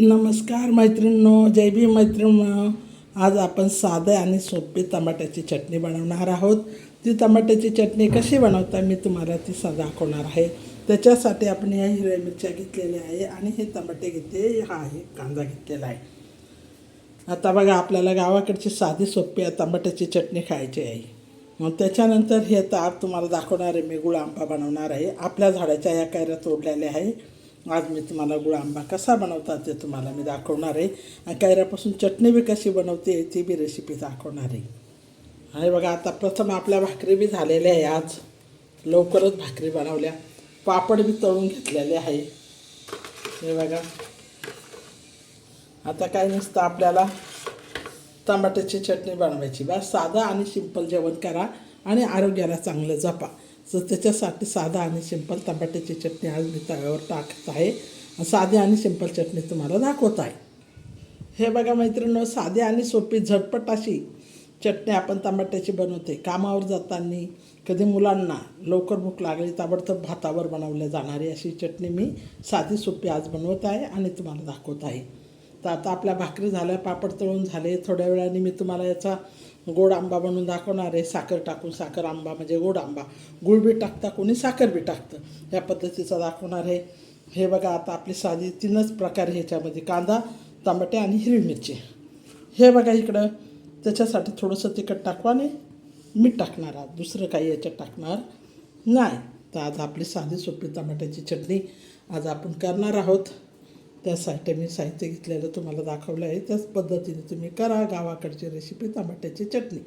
नमस्कार मैत्रिणींनो जय भी मैत्रिण आज आपण साधं आणि सोपी टमाट्याची चटणी बनवणार आहोत. ती टमाट्याची चटणी कशी बनवता मी तुम्हाला ती सा दाखवणार आहे. त्याच्यासाठी आपण या हिरव्या मिरच्या घेतलेल्या आहे आणि हे टमाटे घेतले हा आहे कांदा घेतलेला आहे. आता बघा आपल्याला गावाकडची साधी सोपी टमाट्याची चटणी खायची आहे. मग त्याच्यानंतर हे आता तुम्हाला दाखवणार आहे. मी गुळ आंबा बनवणार आहे. आपल्या झाडाच्या या कैऱ्या तोडलेल्या आहे. आज मी तुम्हाला गुळ आंबा कसा बनवतात ते तुम्हाला मी दाखवणार आहे. आणि कैऱ्यापासून चटणी बी कशी बनवते ती बी रेसिपी दाखवणार आहे. आणि बघा आता प्रथम आपल्या भाकरी बी झालेल्या आहे आज. लवकरच भाकरी बनवल्या. पापड बी तळून घेतलेले आहे. हे बघा. आता काय नसतं आपल्याला टमाट्याची चटणी बनवायची. बस साधा आणि सिंपल जेवण करा आणि आरोग्याला चांगलं जपा. तर त्याच्यासाठी साधा आणि सिंपल टमाट्याची चटणी आज मी तव्यावर टाकत आहे. साधी आणि सिंपल चटणी तुम्हाला दाखवत आहे. हे बघा मैत्रिणी साधी आणि सोपी झटपट अशी चटणी आपण टमाट्याची बनवते. कामावर जाताना कधी मुलांना लवकर भूक लागली ताबडतोब भातावर बनवल्या जाणारी अशी चटणी मी साधी सोपी आज बनवत आहे आणि तुम्हाला दाखवत आहे. तर आता आपल्या भाकरी झाल्या पापड तळून झाले. थोड्या वेळाने मी तुम्हाला याचा गोड आंबा म्हणून दाखवणार आहे. साखर टाकून साखर आंबा म्हणजे गोड आंबा. गुळ बी टाकता कोणी साखर बी टाकतं. या पद्धतीचा दाखवणार आहे. हे बघा आता आपली साधी तीनच प्रकार ह्याच्यामध्ये कांदा टमाटे आणि हिरवी मिरची. हे बघा इकडं. त्याच्यासाठी थोडंसं तिखट टाकू आणि मीठ टाकणार आहात. दुसरं काही याच्यात टाकणार नाही. तर आज आपली साधी सोपी टमाट्याची चटणी आज आपण करणार आहोत. त्यासाठी मी साहित्य घेतलेलं तुम्हाला दाखवलं आहे. त्याच पद्धतीने तुम्ही करा गावाकडची रेसिपी टमाट्याची चटणी.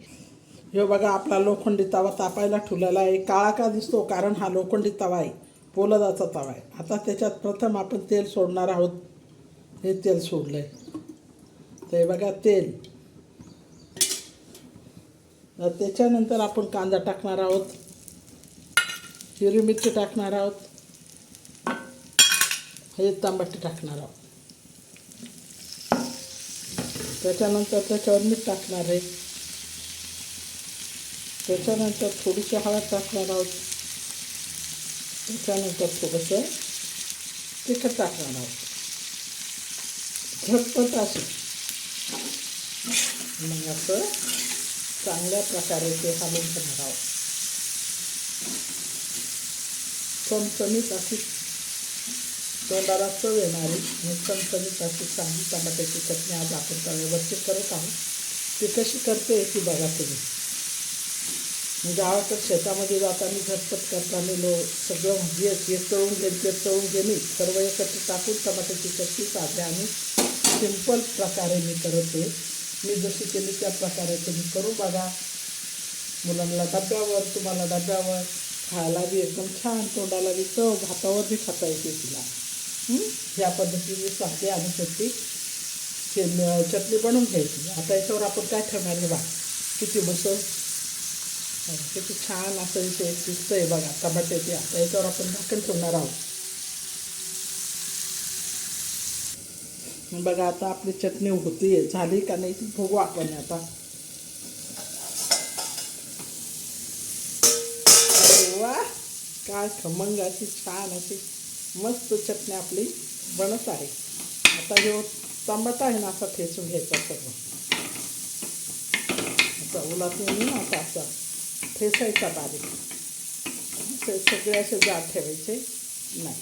हे बघा आपला लोखंडी तवा तापायला ठेवलेला आहे. काळा का दिसतो? कारण हा लोखंडी तवा आहे. पोलदाचा तवा आहे. आता त्याच्यात प्रथम आपण तेल सोडणार आहोत. हे तेल सोडलं आहे ते बघा तेल. त्याच्यानंतर आपण कांदा टाकणार आहोत. हिरवी मिरची टाकणार आहोत. हे तांबट टाकणार आहोत. त्याच्यानंतर त्याच्यावर मीठ टाकणार आहे. त्याच्यानंतर थोडीशी हळद टाकणार आहोत. त्याच्यानंतर थोडंसं तिखट टाकणार आहोत. झटपट असे. मग असं चांगल्या प्रकारे ते हलवून घेणार आहोत. चमचमीत अशी तोंडाला चव येणारी आणि चमचमीत अशी चांगली टमाट्याची चटणी आज आपण तव्यावरची करत आहोत. ती कशी करते ती बघा तुम्ही. म्हणजे मी गावाकडे शेतामध्ये जाताना झटपट करताना लो सगळं म्हणजे जे चळून तळून ते तळून घेणे सर्व एकत्र टाकून टमाट्याची चटणी साध्या आणि सिंपल प्रकारे मी करते. मी जशी केली त्या प्रकारे तुम्ही करू बघा. मुलांना डब्यावर तुम्हाला डब्यावर खायला बी एकदम छान तोंडाला बी चव भातावर बी खाता येते तिला. हं? ह्या पद्धतीने साधी हे म- चटणी बनवून घ्यायची. आता याच्यावर आपण काय आहे किती छान असं इथे बघा. टमाट्याची आता याच्यावर आपण झाकण ठेवणार होती. झाली का नाही ती बघू आता. अरे वा! काय खमंग अशी, छान अशी. मस्त चटणी आपली बनत आहे. आता जो टमाटा आहे ना असा ठेचून घ्यायचा सर्व. असा उलातून ना असा असा ठेसायचा बारीक. सगळे असे जाड ठेवायचे नाही.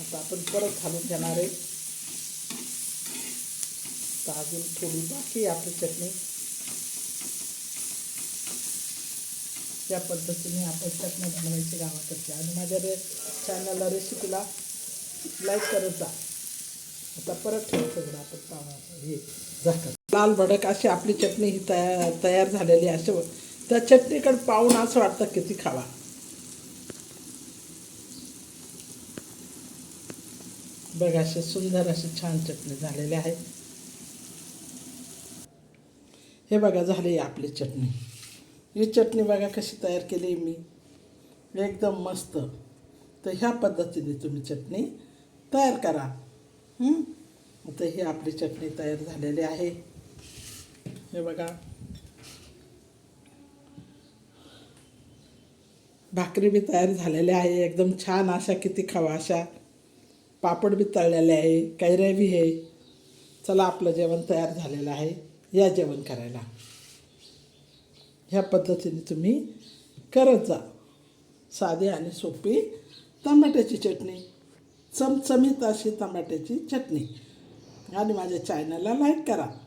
आता आपण परत घालून घेणार आहे. तर अजून थोडी बाकी आपली चटणी. त्या पद्धतीने आपण चटणी बनवायची गावाकडची. आणि माझ्या रे चॅनलला रेसिपीला लाईक करत जा. आता परत ठेवायचं आपण पावा हे झाकण लाल भडक अशी आपली चटणी ही तयार तयार झालेली असे असं त्या चटणीकडे पाहून असं वाटतं किती खावा. बघा अशी सुंदर अशी छान चटणी झालेली आहे. हे बघा झाली आपली चटणी. ही चटणी बघा कशी तयार केली मी. एकदम मस्त. तर ह्या पद्धतीने तुम्ही चटणी तयार करा. तर ही आपली चटणी तयार झालेली आहे. हे बघा. भाकरी बी तयार झालेल्या आहे. एकदम छान अशा किती खावा अशा. पापड बी तळलेले आहे. कैऱ्या बी आहे. चला आपलं जेवण तयार झालेलं आहे. या जेवण करायला. ह्या पद्धतीने तुम्ही करत जा. साधी आणि सोपी टमाट्याची चटणी. चमचमीत अशी टमाट्याची चटणी. आणि माझ्या चॅनलला लाईक करा.